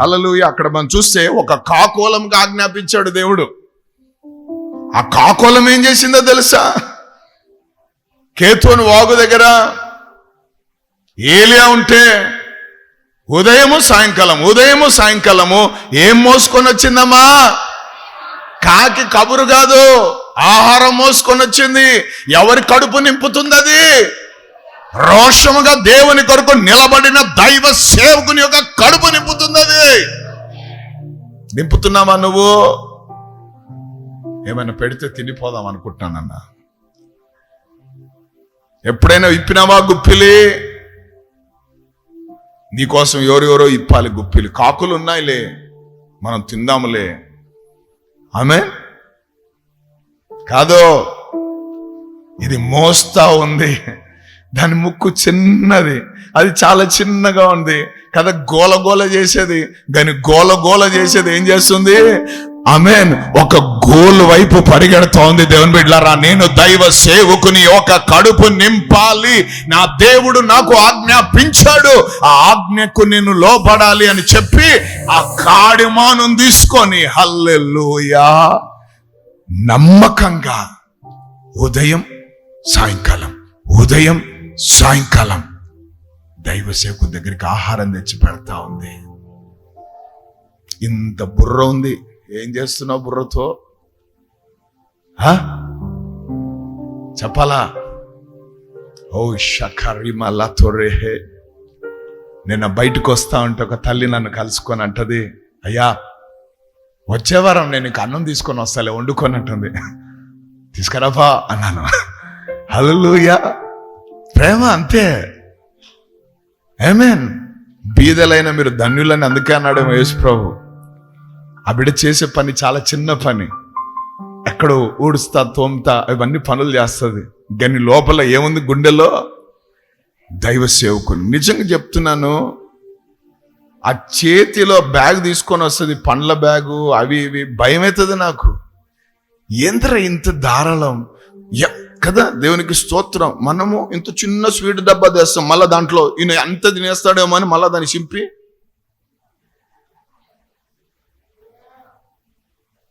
హలలు అక్కడ మనం చూస్తే ఒక కాకోలంగా ఆజ్ఞాపించాడు దేవుడు. ఆ కాకోలం ఏం చేసిందో తెలుసా? కేతోని వాగు దగ్గర ఏలియా ఉంటే ఉదయము సాయంకాలం ఉదయము సాయంకాలము ఏం మోసుకొని వచ్చిందమ్మా? కాకి కబురు కాదు ఆహారం మోసుకొని వచ్చింది. ఎవరి కడుపు నింపుతుంది అది? రోషముగా దేవుని కొరకు నిలబడిన దైవ సేవకుని యొక్క కడుపు నింపుతుంది నింపుతున్నావా నువ్వు? ఏమైనా పెడితే తినిపోదాం అనుకుంటున్నానన్నా ఎప్పుడైనా ఇప్పినావా గుప్పిలి? నీకోసం ఎవరెవరో ఇప్పాలి గుప్పిలి. కాకులు ఉన్నాయిలే మనం తిందాములే. ఆమె కాదో. ఇది మోస్తా ఉంది. దాని ముక్కు చిన్నది. అది చాలా చిన్నగా ఉంది. కదా గోల గోల చేసేది. దాని గోల గోల చేసేది ఏం చేస్తుంది? అమెన్ ఒక గోల్ వైపు పరిగెడుతోంది దేవుని బిడ్డలారా నేను దైవ సేవకుని ఒక కడుపు నింపాలి. నా దేవుడు నాకు ఆజ్ఞాపించాడు. ఆ ఆజ్ఞకు నేను లోపడాలి అని చెప్పి ఆ కాడిమానం తీసుకొని హల్లెల్లుయా నమ్మకంగా ఉదయం సాయంకాలం. ఉదయం సాయంకాలం దైవ సేవకు దగ్గరికి ఆహారం తెచ్చి పెడతా ఉంది. ఇంత బుర్ర ఉంది. ఏం చేస్తున్నావు బుర్రతో? హ? చెప్పాలా? ఓ షకరిమలా తొరేహే నిన్న బయటకు వస్తా ఉంటే ఒక తల్లి నన్ను కలుసుకొని అంటది అయ్యా వచ్చేవారం నేను ఇంక అన్నం తీసుకొని వస్తాలే వండుకొని అంటుంది. తీసుకురాబా అన్నాను. హలో ప్రేమ అంతే ఏమేన్ బీదలైన మీరు ధన్యులని అందుకే అన్నాడు యేసు ప్రభు ఆ బిడ్డ చేసే పని చాలా చిన్న పని. ఎక్కడో ఊడుస్తా తోముతా ఇవన్నీ పనులు చేస్తుంది. కానీ లోపల ఏముంది గుండెలో? దైవ సేవకుని. నిజంగా చెప్తున్నాను ఆ చేతిలో బ్యాగ్ తీసుకొని వస్తుంది పండ్ల బ్యాగు అవి ఇవి. భయం అవుతుంది నాకు. ఏంద్ర ఇంత ధారాళం ఎ- కదా? దేవునికి స్తోత్రం. మనము ఇంత చిన్న స్వీట్ డబ్బా తెస్తాం. మళ్ళీ దాంట్లో ఈయన ఎంత తినేస్తాడేమో అని మళ్ళీ దాన్ని చింపి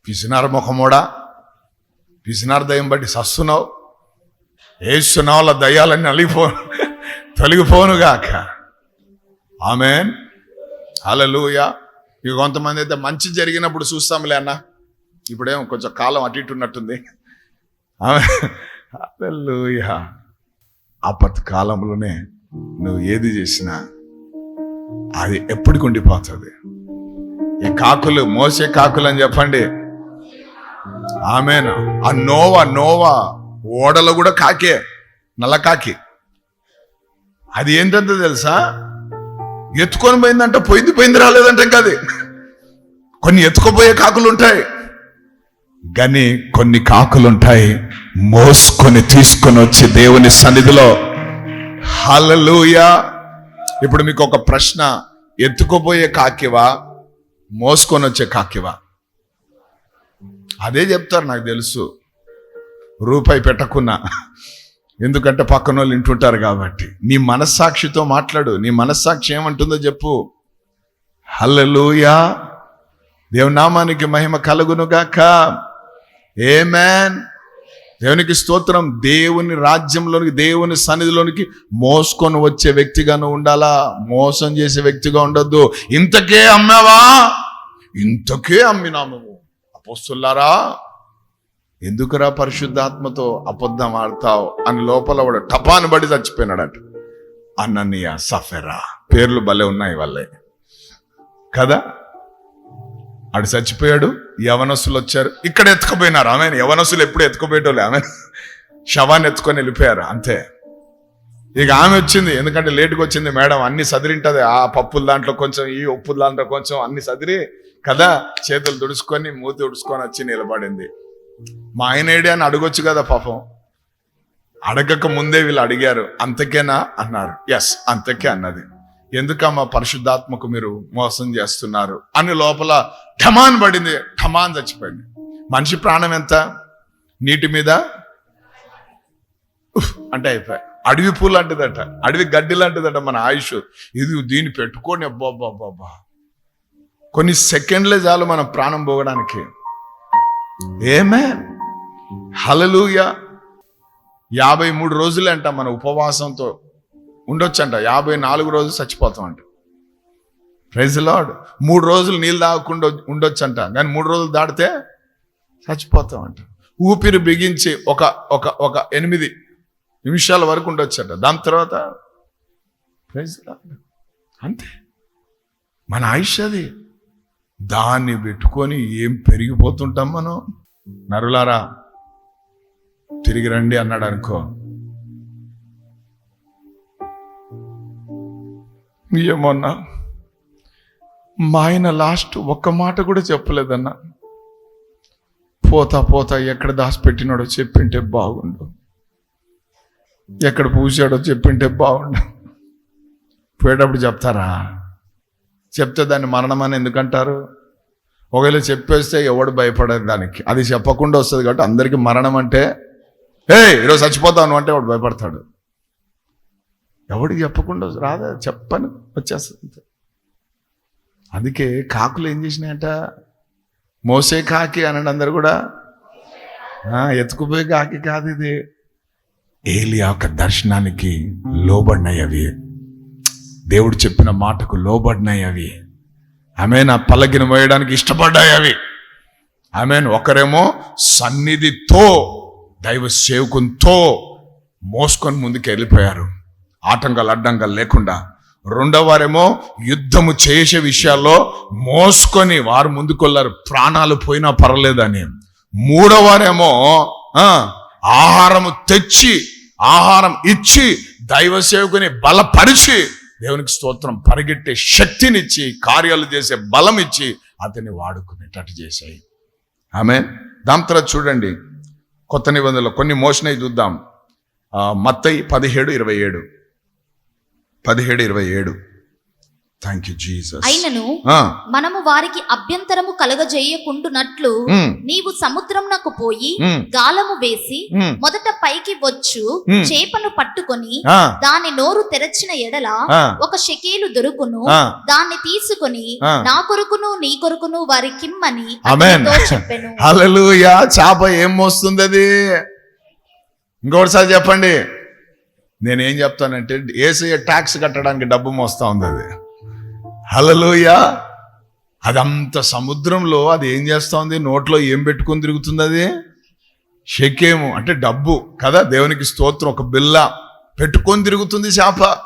పిసినార ముఖమోడా పిసినార దయ్యం బట్టి సస్తున్నావు. ఏసునావుల దయ్యాలన్నీ అలిగిపో తొలగిపోనుగాక. ఆమెన్. హల్లెలూయా. ఇక కొంతమంది అయితే మంచి జరిగినప్పుడు చూస్తాంలే అన్న. ఇప్పుడేం కొంచెం కాలం అటు ఇటు ఉన్నట్టుంది. ఆమె అప్పటి కాలంలోనే నువ్వు ఏది చేసినా అది ఎప్పటికి ఉండిపోతుంది. ఈ కాకులు మోసే కాకులు అని చెప్పండి. ఆమెను. ఆ నోవా నోవా ఓడలో కూడా కాకే నల్ల కాకి. అది ఏంటంటే తెలుసా? ఎత్తుకొని పోయిందంటే పోయింది పోయింది రాలేదంటే కాదు కొన్ని ఎత్తుకుపోయే కాకులు ఉంటాయి. గని కొన్ని కాకులుంటాయి మోసుకొని తీసుకొని వచ్చి దేవుని సన్నిధిలో. హలలుయా ఇప్పుడు మీకు ఒక ప్రశ్న. ఎత్తుకుపోయే కాకివా మోసుకొని వచ్చే కాకివా? అదే చెప్తారు నాకు తెలుసు. రూపాయి పెట్టకున్నా. ఎందుకంటే పక్కన వాళ్ళు వింటుంటారు కాబట్టి. నీ మనస్సాక్షితో మాట్లాడు. నీ మనస్సాక్షి ఏమంటుందో చెప్పు. హల్లెలూయా. దేవునామానికి మహిమ కలుగునుగాక. ఏమేన్ దేవునికి స్తోత్రం. దేవుని రాజ్యంలోనికి దేవుని సన్నిధిలోనికి మోసుకొని వచ్చే వ్యక్తిగాను ఉండాలా? మోసం చేసే వ్యక్తిగా ఉండొద్దు. ఇంతకే అమ్మావా? ఇంతకే అమ్మినాము అపోస్తులారా ఎందుకురా పరిశుద్ధాత్మతో అబద్ధం ఆడతావు? అని లోపల వాడు టపాను బడి చచ్చిపోయినాడట. అన్ననీయ సఫెరా. పేర్లు భలే ఉన్నాయి వాళ్ళే. కదా? ఆడు చచ్చిపోయాడు యవనస్తులు వచ్చారు. ఇక్కడ ఎత్తుకుపోయినారు. ఆమె యవనసులు ఎప్పుడు ఎత్తుకుపోయేటోళ్ళు ఆమె శవాన్ని ఎత్తుకొని వెళ్ళిపోయారు అంతే. ఇక ఆమె వచ్చింది. ఎందుకంటే లేటుగా వచ్చింది మేడం. అన్ని సదిరింటది. ఆ పప్పుల దాంట్లో కొంచెం ఈ ఉప్పుల దాంట్లో కొంచెం అన్ని సదిరి కదా చేతులు దుడుచుకొని మూతి దుడుచుకొని వచ్చి నిలబడింది. మా ఆయన ఏడి అని అడగొచ్చు కదా పాపం. అడగక ముందే వీళ్ళు అడిగారు అంతకేనా? అన్నారు. ఎస్ అంతకే అన్నది. ఎందుకమ్మా పరిశుద్ధాత్మకు మీరు మోసం చేస్తున్నారు? అని లోపల ఠమాన్ పడింది. ఠమాన్ చచ్చిపోయింది. మనిషి ప్రాణం ఎంత? నీటి మీద? అంటే అయిపోయి అడవి పూలు లాంటిదట. అడవి గడ్డి లాంటిదట మన ఆయుష్. ఇది దీన్ని పెట్టుకొని అబ్బాబ్బాబ్బా కొన్ని సెకండ్లే చాలు మన ప్రాణం పోవడానికి ఏమే? హలలుయ యాభై మూడు రోజులే అంట మన ఉపవాసంతో. ఉండొచ్చంట. యాభై నాలుగు రోజులు చచ్చిపోతామంట. ప్రైజ్ లాడ్ మూడు రోజులు నీళ్ళు తాగకుండా ఉండొచ్చంట. కానీ మూడు రోజులు దాటితే చచ్చిపోతాం అంట ఊపిరి బిగించి ఒక ఒక ఒక ఎనిమిది నిమిషాల వరకు ఉండొచ్చంట. దాని తర్వాత ప్రైజ్ లాడ్ అంతే. మన ఆయుష్ అది. దాన్ని పెట్టుకొని ఏం పెరిగిపోతుంటాం మనం? నరులారా తిరిగి రండి అన్నాడు అనుకో. ఏమన్నా. మా ఆయన లాస్ట్ ఒక్క మాట కూడా చెప్పలేదన్నా. పోతా పోతా ఎక్కడ దాచిపెట్టినాడో చెప్పింటే బాగుండు. ఎక్కడ పూసాడో చెప్పింటే బాగుండు. పోయేటప్పుడు చెప్తారా? చెప్తే దాన్ని మరణం అని ఎందుకంటారు? ఒకవేళ చెప్పేస్తే ఎవడు భయపడదు దానికి. అది చెప్పకుండా వస్తుంది కాబట్టి అందరికీ మరణం అంటే ఏ ఈరోజు చచ్చిపోతాను అంటే వాడు భయపడతాడు. ఎవడికి చెప్పకుండా రాదా? చెప్పని వచ్చేస్తుంది అందుకే కాకులు ఏం చేసినాయట? మోసే కాకి అనండి అందరు కూడా? ఎత్తుకుపోయే కాకి కాదు ఇది. ఏలియా యొక్క దర్శనానికి లోబడినాయి అవి దేవుడు చెప్పిన మాటకు లోబడినాయి అవి ఆమె నా పల్లకిని మోయడానికి ఇష్టపడ్డాయి అవి ఆమె ఒకరేమో సన్నిధితో దైవ సేవకునితో మోసుకొని ముందుకు వెళ్ళిపోయారు ఆటంకాలు అడ్డంకాలు లేకుండా రెండో వారేమో యుద్ధము చేసే విషయాల్లో మోసుకొని వారు ముందుకొల్లారు. ప్రాణాలు పోయినా పర్లేదని మూడో వారేమో ఆహారము తెచ్చి ఆహారం ఇచ్చి దైవ సేవకుని బలపరిచి దేవునికి స్తోత్రం పరిగెట్టే శక్తినిచ్చి కార్యాలు చేసే బలం ఇచ్చి అతన్ని వాడుకునేటట్టు చేశాయి. ఆమె దాని తర్వాత చూడండి కొత్త నిబంధనలు కొన్ని మోషన్ అయి చూద్దాం మత్తయి పదిహేడు ఇరవై ఏడు. పదిహేడు ఇరవై ఏడు థ్యాంక్ యూ జీసస్ అయినను మనము వారికి అభ్యంతరము కలగజేయకుండునట్లు. నీవు సముద్రమునకు పోయి. గాలము వేసి. మొదట పైకి వచ్చు. చేపను పట్టుకొని దాని నోరు తెరచిన ఎడల ఒక షెకేలు దొరుకును. దాన్ని తీసుకొని. నా కొరుకును నీ కొరుకును వారి కిమ్మని చెప్పెను చేప ఏం మోస్తుంది అది ఇంకొకటిసారి చెప్పండి నేనేం చెప్తానంటే ఏసీ ట్యాక్స్ కట్టడానికి డబ్బు మోస్తా ఉంది అది. హల్లెలూయా. అదంత సముద్రంలో అది ఏం చేస్తా ఉంది? నోట్లో ఏం పెట్టుకొని తిరుగుతుంది అది? షకేము అంటే డబ్బు కదా? దేవునికి స్తోత్రం ఒక బిల్ల పెట్టుకొని తిరుగుతుంది చేప.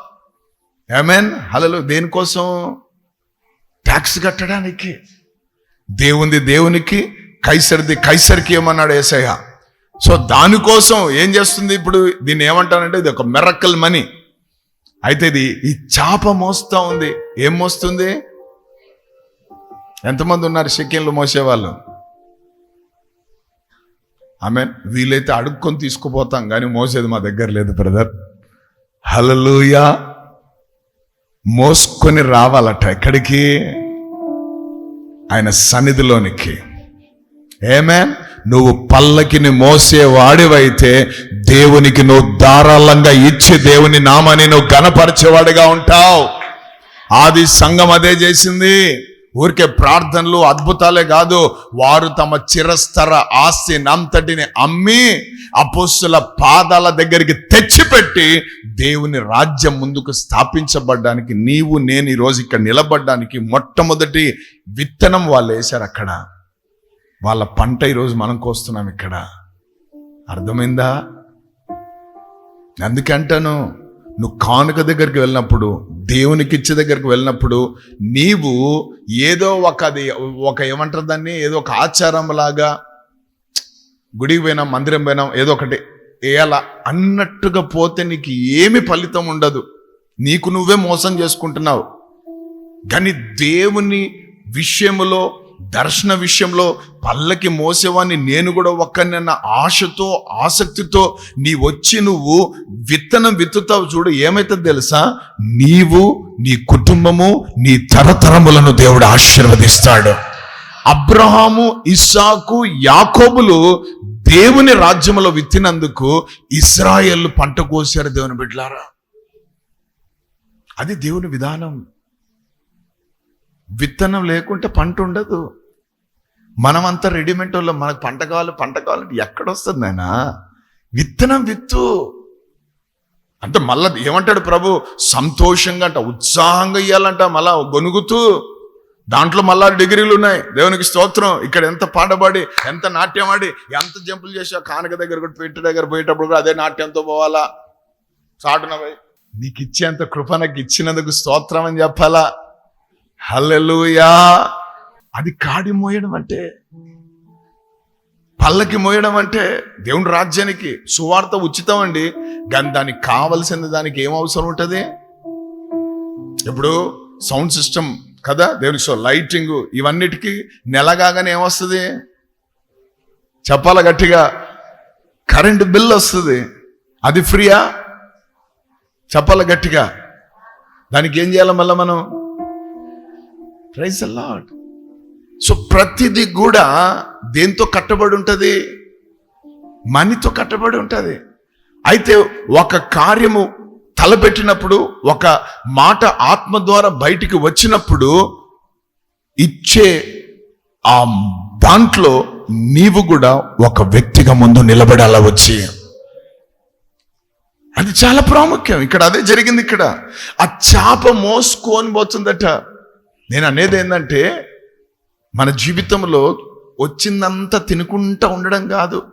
ఏమేన్ హలలో దేనికోసం? ట్యాక్స్ కట్టడానికి. దేవుంది దేవునికి కైసరిది కైసరికి ఏమన్నాడు ఏసయ్య? సో దానికోసం ఏం చేస్తుంది ఇప్పుడు దీన్ని ఏమంటానంటే ఇది ఒక మెరకల్ మనీ అయితే ఇది ఈ చాప మోస్తా ఉంది. ఏం మోస్తుంది? ఎంతమంది ఉన్నారు షెకెన్లు మోసేవాళ్ళు? ఆమె వీలైతే అడుక్కొని తీసుకుపోతాం కానీ మోసేది మా దగ్గర లేదు బ్రదర్. హలలుయా మోసుకొని రావాలట ఎక్కడికి? ఆయన సన్నిధిలోనికి. ఏమే నువ్వు పల్లకిని మోసేవాడివైతే దేవునికి నువ్వు ధారాళంగా ఇచ్చి దేవుని నామాన్ని నువ్వు గణపరిచేవాడిగా ఉంటావు. ఆది సంఘం అదే చేసింది. ఊరికే ప్రార్థనలు అద్భుతాలే కాదు. వారు తమ చిరస్థర ఆస్తి నంతటిని అమ్మి అపోస్తుల పాదాల దగ్గరికి తెచ్చిపెట్టి దేవుని రాజ్యం ముందుకు స్థాపించబడ్డానికి నీవు నేను ఈ ఇక్కడ నిలబడ్డానికి మొట్టమొదటి విత్తనం వాళ్ళు వేశారు అక్కడ. వాళ్ళ పంట ఈరోజు మనం కోస్తున్నాం ఇక్కడ. అర్థమైందా? అందుకంటాను నువ్వు కానుక దగ్గరికి వెళ్ళినప్పుడు దేవునికి ఇచ్చే దగ్గరికి వెళ్ళినప్పుడు నీవు ఏదో ఒక అది ఒక ఏమంటారు దాన్ని? ఏదో ఒక ఆచారం లాగా గుడికి పోయినాం మందిరం పోయినాం ఏదో ఒకటి వేయాల? అన్నట్టుగా పోతే నీకు ఏమి ఫలితం ఉండదు. నీకు నువ్వే మోసం చేసుకుంటున్నావు. కానీ దేవుని విషయంలో దర్శన విషయంలో పల్లకి మోసేవాన్ని నేను కూడా ఒక్కనన్న ఆశతో ఆసక్తితో నీ వచ్చి నువ్వు విత్తనం విత్తుతావు చూడు ఏమైతుంది తెలుసా? నీవు నీ కుటుంబము నీ తరతరములను దేవుడు ఆశీర్వదిస్తాడు. అబ్రహాము ఇస్సాకు యాకోబులు దేవుని రాజ్యములో విత్తినందుకు ఇస్రాయేల్ పంట కోసారు దేవుని బిడ్డలారా. అది దేవుని విధానం. విత్తనం లేకుంటే పంట ఉండదు. మనమంతా రెడీమేడ్ వాళ్ళం. మనకు పంట కావాలి పంట కావాలంటే ఎక్కడ వస్తుంది ఆయన విత్తనం విత్తు. అంటే మళ్ళా ఏమంటాడు ప్రభు? సంతోషంగా అంట ఉత్సాహంగా ఇవ్వాలంట మళ్ళా గొనుగుతూ. దాంట్లో మళ్ళా డిగ్రీలు ఉన్నాయి. దేవునికి స్తోత్రం. ఇక్కడ ఎంత పాటపాడి ఎంత నాట్యం ఆడి ఎంత జంపులు చేసా కానక దగ్గర కూడా పెట్టి దగ్గర పోయేటప్పుడు కూడా అదే నాట్యంతో పోవాలా? చాటున పోయి. నీకు ఇచ్చేంత కృప నాకు ఇచ్చినందుకు స్తోత్రం అని చెప్పాలా? హల్లెలూయా. అది కాడి మోయడం అంటే పళ్ళకి మోయడం అంటే దేవుని రాజ్యానికి సువార్త ఉచితం అండి. కానీ దానికి కావలసిన దానికి ఏం అవసరం ఉంటుంది? ఇప్పుడు సౌండ్ సిస్టమ్ కదా దేవునికి సో లైటింగ్ ఇవన్నిటికీ నెల కాగానే ఏమొస్తుంది చెప్పాల గట్టిగా? కరెంటు బిల్ వస్తుంది. అది ఫ్రీయా? చెప్పాల గట్టిగా? దానికి ఏం చేయాలి మళ్ళీ మనం? ప్రైజ్ లాడ్ సో ప్రతిదీ కూడా దేంతో కట్టబడి ఉంటుంది? మనీతో కట్టబడి ఉంటుంది. అయితే ఒక కార్యము తలపెట్టినప్పుడు ఒక మాట ఆత్మ ద్వారా బయటికి వచ్చినప్పుడు ఇచ్చే ఆ దాంట్లో నీవు కూడా ఒక వ్యక్తిగా ముందు నిలబడాలా వచ్చి? అది చాలా ప్రాముఖ్యం. ఇక్కడ అదే జరిగింది ఇక్కడ. ఆ చేప మోసుకొని పోతుందట. నేను అనేది ఏంటంటే మన జీవితంలో వచ్చిందంతా తినుకుంటా ఉండడం కాదు.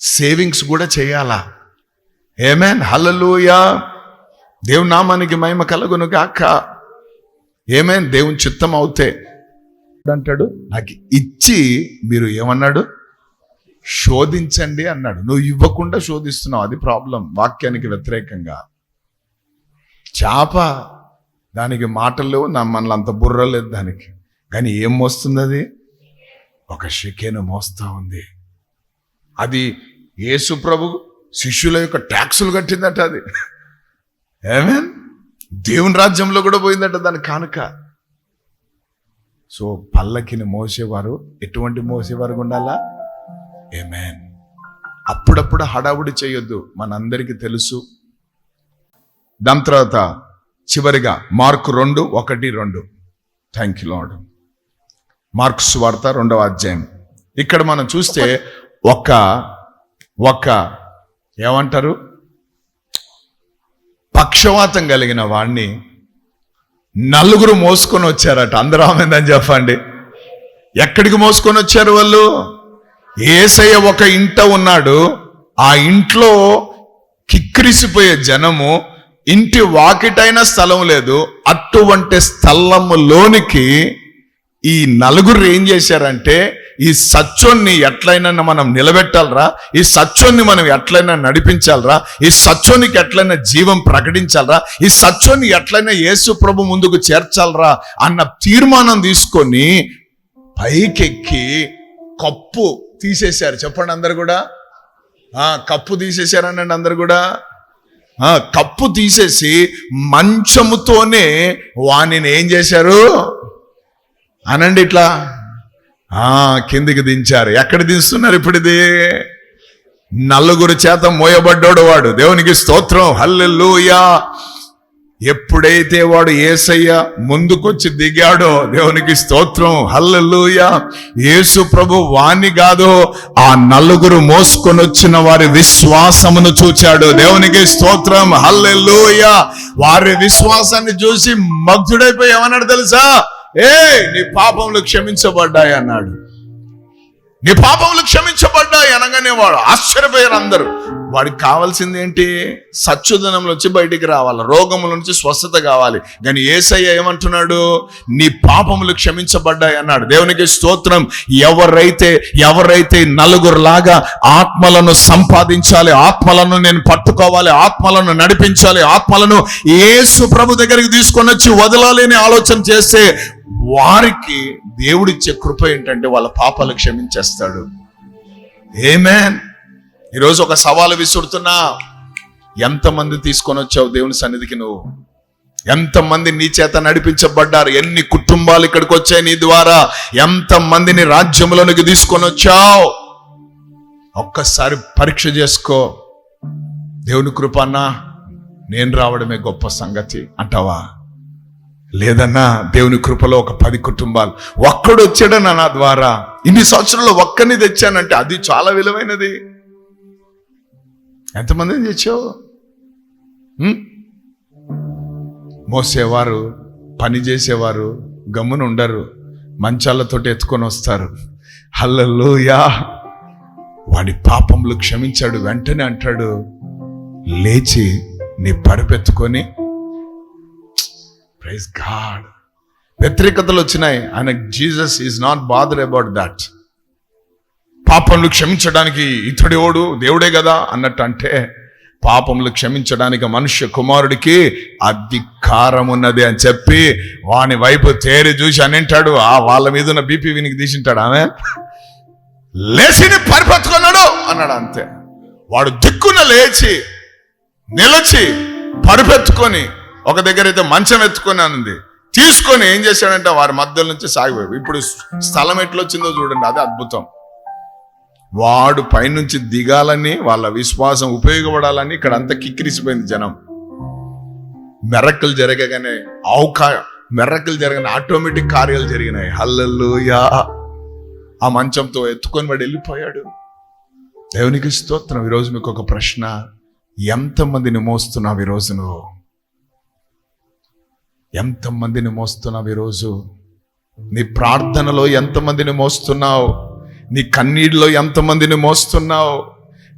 సేవింగ్స్ కూడా చేయాలా? ఏమేన్ హలలుయా దేవుని నామానికి మహిమ కలుగును గాక. ఏమేన్ దేవుని చిత్తం అవుతే. అంటాడు నాకు ఇచ్చి మీరు ఏమన్నాడు? శోధించండి అన్నాడు. నువ్వు ఇవ్వకుండా శోధిస్తున్నావు. అది ప్రాబ్లం వాక్యానికి వ్యతిరేకంగా. చేప దానికి మాటలు లేవు నా మనలో అంత బుర్ర లేదు దానికి. కానీ ఏం మోస్తుంది అది ఒక షికేను మోస్తా ఉంది. అది యేసు ప్రభు శిష్యుల యొక్క ట్యాక్సులు కట్టిందట అది. ఏమేన్ దేవుని రాజ్యంలో కూడా పోయిందట దాని కానుక. సో పల్లకిని మోసేవారు ఎటువంటి మోసేవారు ఉండాలా? ఏమేన్ అప్పుడప్పుడు హడావుడి చేయొద్దు మనందరికీ తెలుసు. దాని తర్వాత చివరిగా మార్కు రెండు ఒకటి రెండు. థ్యాంక్ యూ లాడ్ మార్క్స్ వార్త రెండవ అధ్యాయం. ఇక్కడ మనం చూస్తే ఒక ఒక ఏమంటారు? పక్షవాతం కలిగిన వాణ్ణి నలుగురు మోసుకొని వచ్చారట. అందరూ ఆమెందని చెప్పండి. ఎక్కడికి మోసుకొని వచ్చారు వాళ్ళు? ఏసయ్య ఒక ఇంట ఉన్నాడు. ఆ ఇంట్లో కిక్కిరిసిపోయే జనము ఇంటి వాకిటైన స్థలం లేదు అటువంటి స్థలంలోనికి ఈ నలుగురు ఏం చేశారంటే ఈ సత్యోన్ని ఎట్లయినా మనం నిలబెట్టాలరా? ఈ సత్యోన్ని మనం ఎట్లయినా నడిపించాలరా? ఈ సత్యోనికి ఎట్లయినా జీవం ప్రకటించాలరా? ఈ సత్యోన్ని ఎట్లయినా యేసు ప్రభు ముందుకు చేర్చాలరా? అన్న తీర్మానం తీసుకొని పైకెక్కి కప్పు తీసేశారు. చెప్పండి అందరు కూడా. కప్పు తీసేశారనండి అందరు కూడా. కప్పు తీసేసి మంచముతోనే వాణిని ఏం చేశారు? అనండి ఇట్లా. కిందికి దించారు. ఎక్కడ దించుతున్నారు ఇప్పుడు ఇది నలుగురు చేత మోయబడ్డాడు వాడు. దేవునికి స్తోత్రం. హల్లెలూయా. ఎప్పుడైతే వాడు ఏసయ్య ముందుకొచ్చి దిగాడో దేవునికి స్తోత్రం హల్లెలూయ. యేసు ప్రభు వాణి కాదో ఆ నలుగురు మోసుకొని వచ్చిన వారి విశ్వాసమును చూచాడు. దేవునికి స్తోత్రం హల్లెలూయ. వారి విశ్వాసాన్ని చూసి మగ్ధుడైపోయి ఏమన్నాడు తెలుసా? ఏ నీ పాపములు క్షమించబడ్డాయి అన్నాడు. నీ పాపములు క్షమించబడ్డాయి అనగానే వాడు ఆశ్చర్యపోయారు అందరూ. వాడికి కావాల్సింది ఏంటి? సచ్చుదనం నుంచి బయటికి రావాలి రోగముల నుంచి స్వస్థత కావాలి. కానీ ఏసయ్య ఏమంటున్నాడు? నీ పాపములు క్షమించబడ్డాయి అన్నాడు. దేవునికి స్తోత్రం. ఎవరైతే ఎవరైతే నలుగురులాగా ఆత్మలను సంపాదించాలి ఆత్మలను నేను పట్టుకోవాలి ఆత్మలను నడిపించాలి ఆత్మలను ఏసు ప్రభు దగ్గరికి తీసుకొని వచ్చి వదలాలని ఆలోచన చేస్తే వారికి దేవుడిచ్చే కృప ఏంటంటే వాళ్ళ పాపాలు క్షమించేస్తాడు. ఏమేన్ ఈరోజు ఒక సవాలు విసురుతున్నా ఎంతమంది తీసుకొని వచ్చావు దేవుని సన్నిధికి నువ్వు? ఎంతమంది నీ చేత నడిపించబడ్డారు? ఎన్ని కుటుంబాలు ఇక్కడికి వచ్చాయి నీ ద్వారా? ఎంతమందిని రాజ్యంలోనికి తీసుకొని వచ్చావు? ఒక్కసారి పరీక్ష చేసుకో. దేవుని కృపన్నా నేను రావడమే గొప్ప సంగతి అంటావా? లేదన్నా దేవుని కృపలో ఒక పది కుటుంబాలు. ఒక్కడు వచ్చాడన్నా నా ద్వారా. ఇన్ని సంవత్సరాల్లో ఒక్కరిని తెచ్చానంటే అది చాలా విలువైనది. ఎంతమందిని తెచ్చావు మోసేవారు పని చేసేవారు గమ్మున ఉండరు. మంచాలతోటి ఎత్తుకొని వస్తారు. హల్లెలూయా! వాడి పాపములు క్షమించాడు వెంటనే అంటాడు లేచి నీ పరుపెత్తుకొని ప్రైజ్ గాడ్. వ్యతిరేకతలు వచ్చినాయి. ఆయన Jesus is not bother about that. పాపములు క్షమించడానికి ఇతడు ఓడు దేవుడే కదా అన్నట్టు అంటే పాపములు క్షమించడానికి మనుష్య కుమారుడికి అధికారం ఉన్నది అని చెప్పి వాని వైపు తేరి చూసి అనింటాడు ఆ వాళ్ళ మీద ఉన్న బీపీ వినికి తీసింటాడు ఆమె. లేచిని పరిపెత్తుకున్నాడు అన్నాడు అంతే. వాడు దిక్కున లేచి నిలచి పరుపెత్తుకొని ఒక దగ్గర అయితే మంచం ఎత్తుకొని ఉంది తీసుకొని ఏం చేశాడంటే వారి మధ్యలో నుంచి సాగిపోయాడు. ఇప్పుడు స్థలం ఎట్లొచ్చిందో చూడండి అదే అద్భుతం. వాడు పైనుంచి దిగాలని వాళ్ళ విశ్వాసం ఉపయోగపడాలని ఇక్కడ అంతా కిక్కిరిసిపోయింది జనం. మెరక్కలు జరగగానే అవకా మెరక్కలు జరగని ఆటోమేటిక్ కార్యాలు జరిగినాయి. హల్లెలూయా ఆ మంచంతో ఎత్తుకొని వాడు వెళ్ళిపోయాడు. దేవునికి స్తోత్రం. ఈరోజు మీకు ఒక ప్రశ్న. ఎంతమందిని మోస్తున్నావు ఈరోజు నువ్వు? ఎంతమందిని మోస్తున్నావు ఈరోజు? నీ ప్రార్థనలో ఎంతమందిని మోస్తున్నావు? నీ కన్నీళ్ళలో ఎంతమందిని మోస్తున్నావు?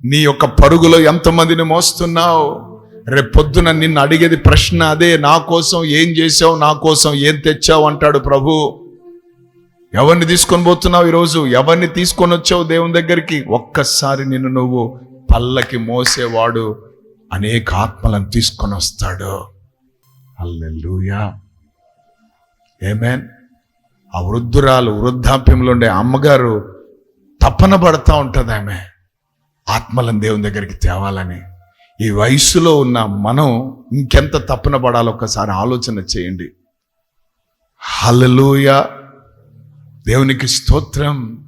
నీ యొక్క పరుగులో ఎంతమందిని మోస్తున్నావు? రేపొద్దున నిన్ను అడిగేది ప్రశ్న అదే నా కోసం ఏం చేసావు నా కోసం ఏం తెచ్చావు అంటాడు ప్రభు. ఎవరిని తీసుకొని పోతున్నావు ఈరోజు? ఎవరిని తీసుకొని వచ్చావు దేవుని దగ్గరికి? ఒక్కసారి నిన్ను నువ్వు పల్లకి మోసేవాడు అనేక ఆత్మలను తీసుకొని వస్తాడు. అల్లెలుయా ఏమేన్ ఆ వృద్ధురాలు వృద్ధాప్యంలో ఉండే అమ్మగారు తపన పడుతూ ఉంటుంది ఆమె. ఆత్మలను దేవుని దగ్గరికి తేవాలని. ఈ వయసులో ఉన్న మనం ఇంకెంత తపన పడాలో ఒకసారి ఆలోచన చేయండి. హలలోయ దేవునికి స్తోత్రం.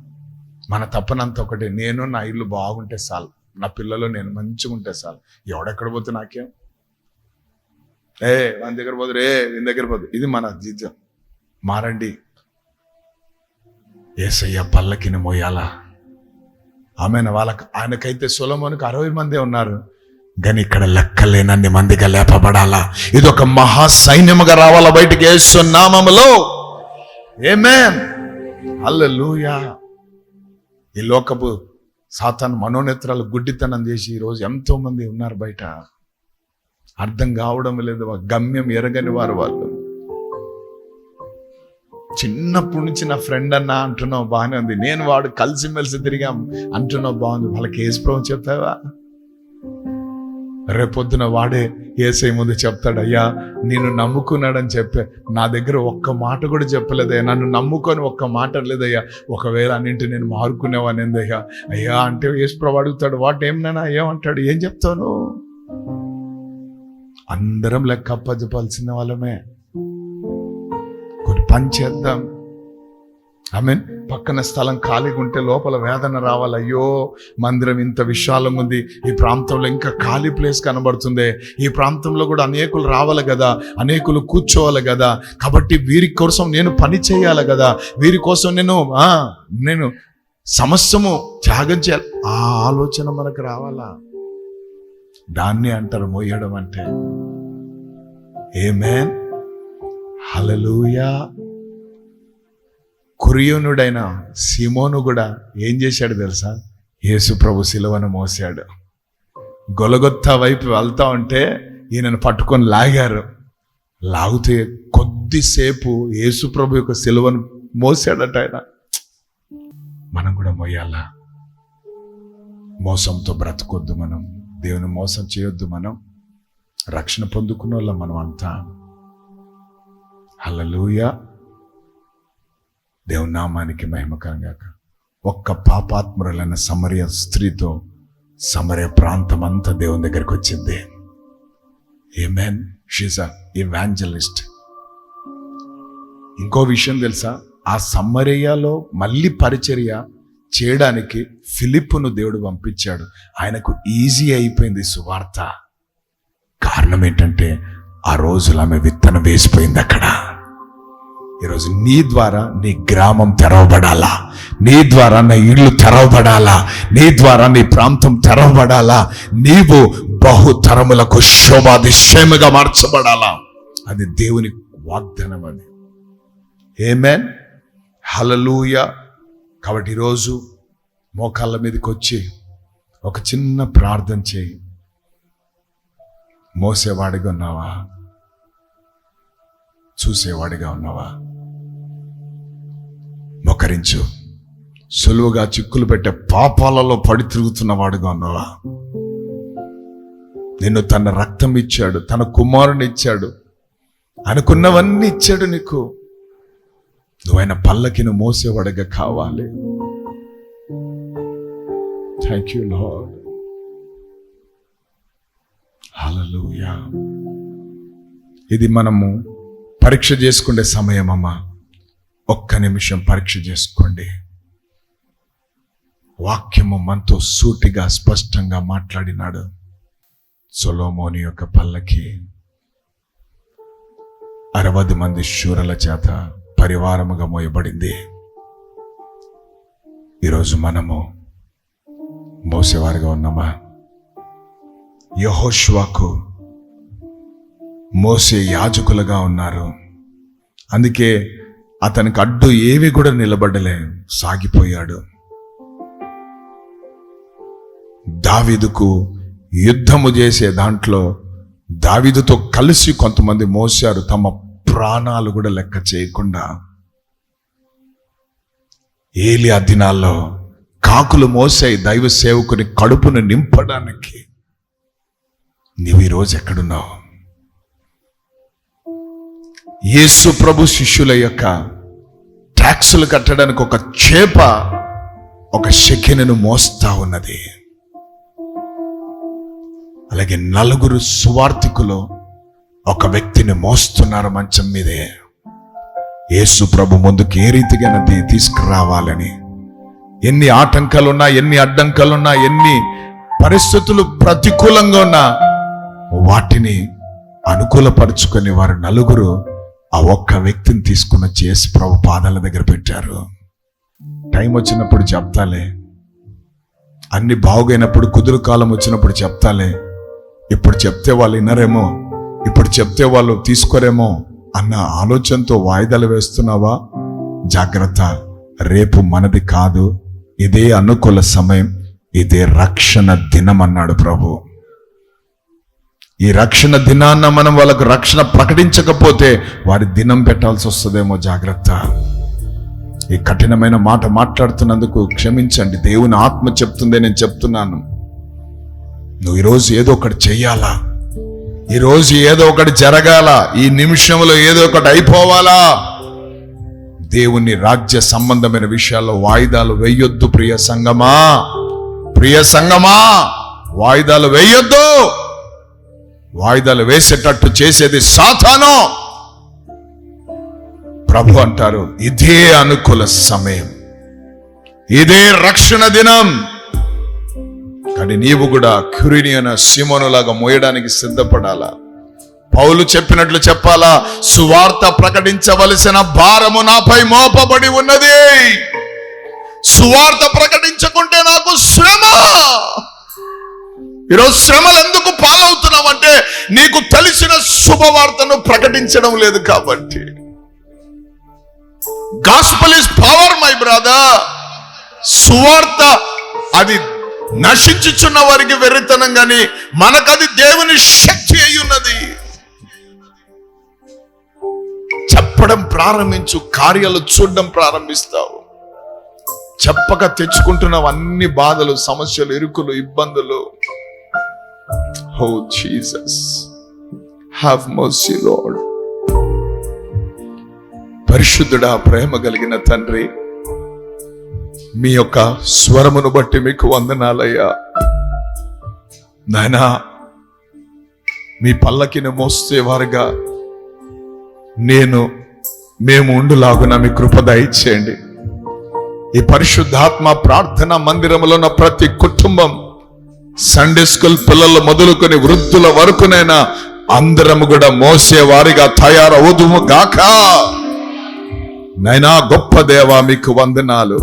మన తపనంత ఒకటి. నేను నా ఇల్లు బాగుంటే చాలు. నా పిల్లలు నేను మంచిగా ఉంటే చాలు. ఎవడెక్కడ పోతే నాకేం? ఏ మన దగ్గర పోదు రే వీని దగ్గర పోదు. ఇది మన జీతం మారండి. ఏసయ్య పల్లకిని మోయాలా. ఆమె వాళ్ళకి ఆయనకైతే సొలమోనికి అరవై మంది ఉన్నారు. కానీ ఇక్కడ లెక్కలేనన్ని మందిగా లేపబడాలా? ఇది ఒక మహా సైన్యముగా రావాలా బయటికి వేస్తున్నామములో ఏమేన్ అల్లూయా ఈ లోకపు సాతన్ మనోనేత్రాలు గుడ్డితనం చేసి ఈరోజు ఎంతో మంది ఉన్నారు బయట. అర్థం కావడం లేదు గమ్యం ఎరగని వారు వాళ్ళు. చిన్నప్పటి నుంచి నా ఫ్రెండ్ అన్న అంటున్నావు బాగానే ఉంది. నేను వాడు కలిసిమెలిసి తిరిగాం. అంటున్నావు బాగుంది. వాళ్ళకి ఏసు ప్రభు చెప్పావా? రేపొద్దున వాడే ఏసై ముందు చెప్తాడు అయ్యా నేను నమ్ముకున్నాడని చెప్పే నా దగ్గర ఒక్క మాట కూడా చెప్పలేదయ్యా. నన్ను నమ్ముకొని ఒక్క మాట లేదయ్యా ఒకవేళ అన్నింటి నేను మారుకునేవానేందయ్యా అయ్యా అంటే యేసు ప్రభు అడుగుతాడు వాటి ఏమన్నా ఏమంటాడు ఏం చెప్తాను అందరం లెక్క అప్పజపాల్సిన వాళ్ళమే. పని చేద్దాం. ఐ మీన్ పక్కన స్థలం ఖాళీగా ఉంటే లోపల వేదన రావాలి. అయ్యో మందిరం ఇంత విశాలంగా ఉంది. ఈ ప్రాంతంలో ఇంకా ఖాళీ ప్లేస్ కనబడుతుంది. ఈ ప్రాంతంలో కూడా అనేకులు రావాలి కదా. అనేకులు కూర్చోవాలి కదా. కాబట్టి వీరి కోసం నేను పని చేయాలి కదా. వీరి కోసం నేను నేను సమస్యము త్యాగం చేయాలి. ఆ ఆలోచన మనకు రావాలా? దాన్ని అంటారు మోయడం అంటే. ఏమేన్ హలలుయా కురియోనుడైన సిమోను కూడా ఏం చేశాడు తెలుసా? యేసు ప్రభు శిలువను మోసాడు గొలగొత్త వైపు వెళ్తా ఉంటే ఈయనను పట్టుకొని లాగారు. లాగితే కొద్దిసేపు యేసు ప్రభు యొక్క శిలువను మోసాడట ఆయన. మనం కూడా మోయాలా? మోసంతో బ్రతకొద్దు మనం. దేవుని మోసం చేయొద్దు మనం. రక్షణ పొందుకున్న వాళ్ళం మనం అంతా హలలుయ దేవు నామానికి మహిమకరంగాక ఒక్క పాపాత్మురలైన సమరయ స్త్రీతో సమరయ ప్రాంతం అంతా దేవుని దగ్గరికి వచ్చింది. ఏ షీస్ అ ఇవాంజలిస్ట్ ఇంకో విషయం తెలుసా? ఆ సమరయ్యలో మళ్ళీ పరిచర్య చేయడానికి ఫిలిప్పును దేవుడు పంపించాడు. ఆయనకు ఈజీ అయిపోయింది సువార్త. కారణం ఏంటంటే ఆ రోజులు ఆమె విత్తనం వేసిపోయింది అక్కడ. ఈరోజు నీ ద్వారా నీ గ్రామం తెరవబడాలా? నీ ద్వారా నీ ఇల్లు తెరవబడాలా? నీ ద్వారా నీ ప్రాంతం తెరవబడాలా? నీవు బహుతరములకు శోభాదిశ్యముగా మార్చబడాలా? అది దేవుని వాగ్దానం అది. ఏమేన్ హలలూయ కాబట్టి ఈరోజు మోకాళ్ళ మీదకి వచ్చి ఒక చిన్న ప్రార్థన చేయి. మోసేవాడిగా ఉన్నావా? చూసేవాడిగా ఉన్నావా? మొకరించు. సులువుగా చిక్కులు పెట్టే పాపాలలో పడి తిరుగుతున్నవాడుగా ఉన్నావా? నిన్ను తన రక్తం ఇచ్చాడు తన కుమారుని ఇచ్చాడు అనుకున్నవన్నీ ఇచ్చాడు నీకు. నువ్వైన పల్లకిని మోసేవాడిగా కావాలి. థ్యాంక్ యూ లాడ్ హల్లెలూయా ఇది మనము పరీక్ష చేసుకునే సమయం అమ్మా. ఒక్క నిమిషం పరీక్ష చేసుకోండి. వాక్యము మనతో సూటిగా స్పష్టంగా మాట్లాడినాడు సొలోమోని యొక్క పల్లకి. అరవది మంది శూరల చేత పరివారముగా మోయబడింది. ఈరోజు మనము మోసేవారుగా ఉన్నామా? యహోష్వాకు మోసే యాజకులుగా ఉన్నారు. అందుకే అతనికి అడ్డు ఏవి కూడా నిలబడలే సాగిపోయాడు. దావిదుకు యుద్ధము చేసే దాంట్లో దావిదుతో కలిసి కొంతమంది మోసారు తమ ప్రాణాలు కూడా లెక్క చేయకుండా. ఏలి ఆ దినాల్లో కాకులు మోసాయి దైవ సేవకుని కడుపును నింపడానికి నీవు ఈరోజు ఎక్కడున్నావు? యేసు ప్రభు శిష్యుల యొక్క ట్యాక్సులు కట్టడానికి ఒక చేప ఒక శకినను మోస్తా ఉన్నది. అలాగే నలుగురు సువార్థికులు ఒక వ్యక్తిని మోస్తున్నారు మంచం మీదే. యేసు ప్రభు ముందుకు ఏ రీతిగా నది తీసుకురావాలని? ఎన్ని ఆటంకాలున్నా ఎన్ని అడ్డంకాలున్నా ఎన్ని పరిస్థితులు ప్రతికూలంగా ఉన్నా వాటిని అనుకూలపరుచుకొని వారు నలుగురు ఆ ఒక్క వ్యక్తిని తీసుకున్న చేసి ప్రభు పాదాల దగ్గర పెట్టారు. టైం వచ్చినప్పుడు చెప్తాలే. అన్ని బాగైనప్పుడు కుదురు కాలం వచ్చినప్పుడు చెప్తాలే. ఇప్పుడు చెప్తే వాళ్ళు వినరేమో? ఇప్పుడు చెప్తే వాళ్ళు తీసుకోరేమో? అన్న ఆలోచనతో వాయిదాలు వేస్తున్నావా? జాగ్రత్త. రేపు మనది కాదు. ఇదే అనుకూల సమయం. ఇదే రక్షణ దినం అన్నాడు ప్రభు. ఈ రక్షణ దినాన్న మనం వాళ్ళకు రక్షణ ప్రకటించకపోతే వారి దినం పెట్టాల్సి వస్తుందేమో జాగ్రత్త. ఈ కఠినమైన మాట మాట్లాడుతున్నందుకు క్షమించండి. దేవుని ఆత్మ చెప్తుందే నేను చెప్తున్నాను. నువ్వు ఈరోజు ఏదో ఒకటి చెయ్యాలా? ఈరోజు ఏదో ఒకటి జరగాల? ఈ నిమిషంలో ఏదో ఒకటి అయిపోవాలా? దేవుని రాజ్య సంబంధమైన విషయాల్లో వాయిదాలు వేయొద్దు ప్రియ సంగమా. ప్రియ సంగమా వాయిదాలు వేయొద్దు. వాయిదాలు వేసేటట్టు చేసేది సాతాను. ప్రభు అంటారు ఇదే అనుకూల సమయం. ఇదే రక్షణ దినం. కానీ నీవు కూడా క్యూరిని అనే మోయడానికి సిద్ధపడాలా? పౌలు చెప్పినట్లు చెప్పాలా? సువార్త ప్రకటించవలసిన భారము నాపై మోపబడి ఉన్నది. సువార్త ప్రకటించకుంటే నాకు శ్రమ. ఈరోజు శ్రమలు ఎందుకు పాలవుతున్నావు అంటే నీకు తెలిసిన శుభవార్తను ప్రకటించడం లేదు కాబట్టి. Gospel is power my brother సువార్త అది నశించుచున్న వారికి వెర్రితనం కానీ మనకది దేవుని శక్తి అయి ఉన్నది. చెప్పడం ప్రారంభించు కార్యాలు చూడడం ప్రారంభిస్తావు. చెప్పక తెచ్చుకుంటున్నావు అన్ని బాధలు సమస్యలు ఇరుకులు ఇబ్బందులు Oh Jesus, have mercy, Lord పరిశుద్ధుడా ప్రేమ కలిగిన తండ్రి మీ యొక్క స్వరమును బట్టి మీకు వందనాలయ్యా. నాయనా మీ పల్లకిని మోసేవారుగా నేను మేము ఉండులాగున మీ కృప దయచేయండి. ఈ పరిశుద్ధాత్మ ప్రార్థన మందిరంలో ఉన్న ప్రతి కుటుంబం సండే స్కూల్ పిల్లలు మొదలుకొని వృద్ధుల వరకునైనా అందరము కూడా మోసే వారిగా తయారవుదుము గాక. నైనా గొప్ప దేవ మీకు వందనాలు.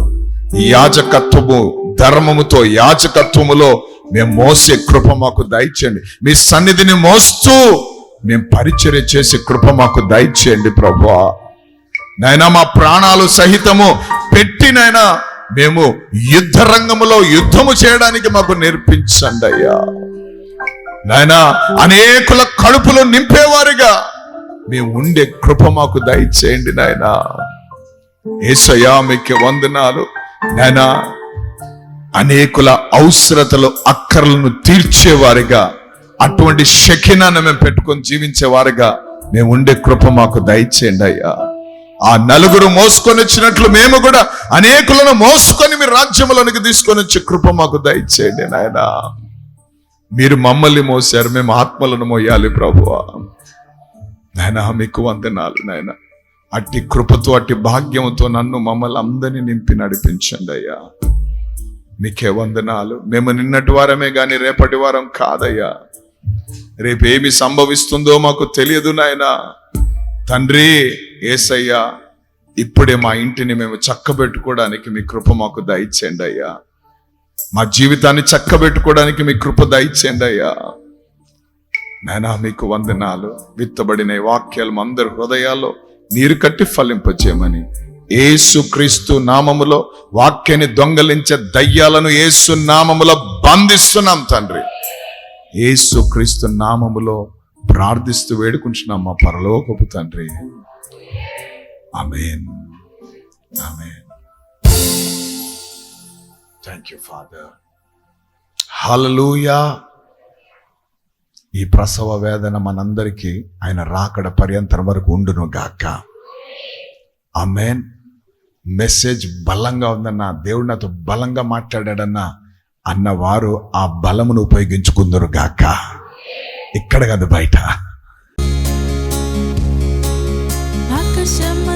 యాచకత్వము యాజకత్వము ధర్మముతో యాజకత్వములో మేము మోసే కృప మాకు దయచేయండి. మీ సన్నిధిని మోస్తూ మేము పరిచర్య చేసే కృప మాకు దయచేయండి ప్రభు నైనా మా ప్రాణాలు సహితము పెట్టినైనా మేము యుద్ధ రంగములో యుద్ధము చేయడానికి మాకు నేర్పించండి అయ్యా. నాయనా అనేకుల కడుపులు నింపేవారుగా మేము ఉండే కృప మాకు దయచేయండి నాయనా. ఏసయ్యా మీకు వందనాలు. నాయనా అనేకుల అవసరతలు అక్కర్లను తీర్చేవారిగా అటువంటి శకినాన్ని మేము పెట్టుకొని జీవించేవారుగా మేము ఉండే కృప మాకు దయచేయండి అయ్యా. ఆ నలుగురు మోసుకొని వచ్చినట్లు మేము కూడా అనేకులను మోసుకొని మీ రాజ్యములోనికి తీసుకొని వచ్చే కృప మాకు దయచేయండి నాయనా. మీరు మమ్మల్ని మోసారు మేము ఆత్మలను మోయాలి ప్రభువా. నాయన మీకు వందనాలు నాయన. అట్టి కృపతో అట్టి భాగ్యముతో నన్ను మమ్మల్ని అందరినీ నింపి నడిపించండి అయ్యా. మీకే వందనాలు. మేము నిన్నటి వారమే కానీ రేపటి వారం కాదయ్యా. రేపు ఏమి సంభవిస్తుందో మాకు తెలియదు నాయనా. తండ్రి ఏసయ్యా ఇప్పుడే మా ఇంటిని మేము చక్కబెట్టుకోవడానికి మీ కృప మాకు దయచేయండి అయ్యా. మా జీవితాన్ని చక్కబెట్టుకోవడానికి మీ కృప దయచేయండి అయ్యా. నాయనా మీకు వందనాలు. విత్తబడిన వాక్యాలు అందరి హృదయాల్లో నీరు కట్టి ఫలింపచేయమని. ఏసు క్రీస్తు నామములో వాక్యాన్ని దొంగలించే దయ్యాలను ఏసు నామములో బంధిస్తున్నాం తండ్రి. ఏసు క్రీస్తు నామములో ప్రార్థిస్తూ వేడుకుంటున్నాం మా పరలోకపు తండ్రి. Amen. Amen. Thank you father hallelujah ఈ ప్రసవ వేదన మనందరికీ ఆయన రాకడ పర్యంతరం వరకు ఉండును గాక. ఆమెన్ మెసేజ్ బలంగా ఉందన్న దేవుడు నాతో బలంగా మాట్లాడాడన్న అన్నవారు ఆ బలమును ఉపయోగించుకుందరు గాక. ఇక్కడ కాదు బయట. ఆకాశమందు